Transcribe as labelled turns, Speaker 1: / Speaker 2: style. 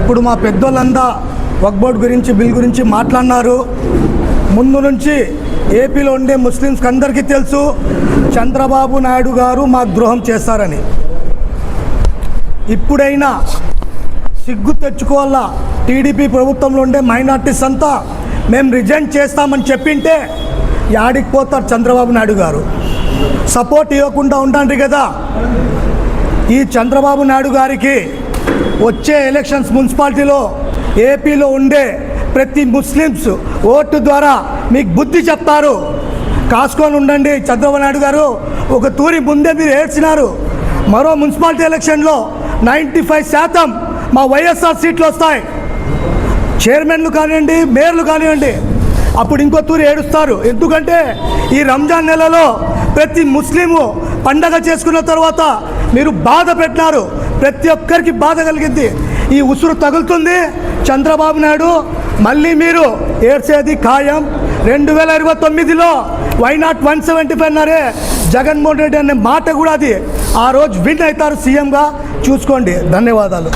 Speaker 1: ఇప్పుడు మా పెద్దోళ్ళంతా వక్బోర్డ్ గురించి బిల్ గురించి మాట్లాడినారు. ముందు నుంచి ఏపీలో ఉండే ముస్లిమ్స్కి అందరికీ తెలుసు చంద్రబాబు నాయుడు గారు మాకు ద్రోహం చేస్తారని. ఇప్పుడైనా సిగ్గు తెచ్చుకోవాలా? టీడీపీ ప్రభుత్వంలో ఉండే మైనార్టీస్ అంతా మేము రిజైన్ చేస్తామని చెప్పింటే యాడికి పోతారు చంద్రబాబు నాయుడు గారు. సపోర్ట్ ఇవ్వకుండా ఉండండి కదా. ఈ చంద్రబాబు నాయుడు గారికి వచ్చే ఎలక్షన్స్ మున్సిపాలిటీలో ఏపీలో ఉండే ప్రతి ముస్లిమ్స్ ఓటు ద్వారా మీకు బుద్ధి చెప్తారు. కాసుకొని ఉండండి చంద్రబాబు నాయుడు గారు. ఒక తూరి ముందే మీరు ఏడ్చినారు. మరో మున్సిపాలిటీ ఎలక్షన్లో నైంటీ ఫైవ్ శాతం మా వైఎస్ఆర్ సీట్లు వస్తాయి. చైర్మన్లు కానివ్వండి మేయర్లు కానివ్వండి అప్పుడు ఇంకో తూరి ఏడుస్తారు. ఎందుకంటే ఈ రంజాన్ నెలలో ప్రతి ముస్లిము పండగ చేసుకున్న తర్వాత మీరు బాధ పెట్టినారు. ప్రతి ఒక్కరికి బాధ కలిగింది. ఈ ఉసురు తగులుతుంది. చంద్రబాబు నాయుడు మళ్ళీ మీరు ఏడ్చేది ఖాయం. రెండు వేల ఇరవై తొమ్మిదిలో why not one seventy five అన్నారే జగన్మోహన్ రెడ్డి అనే మాట కూడా అది. ఆ రోజు విన్ అవుతారు సీఎంగా. చూసుకోండి. ధన్యవాదాలు.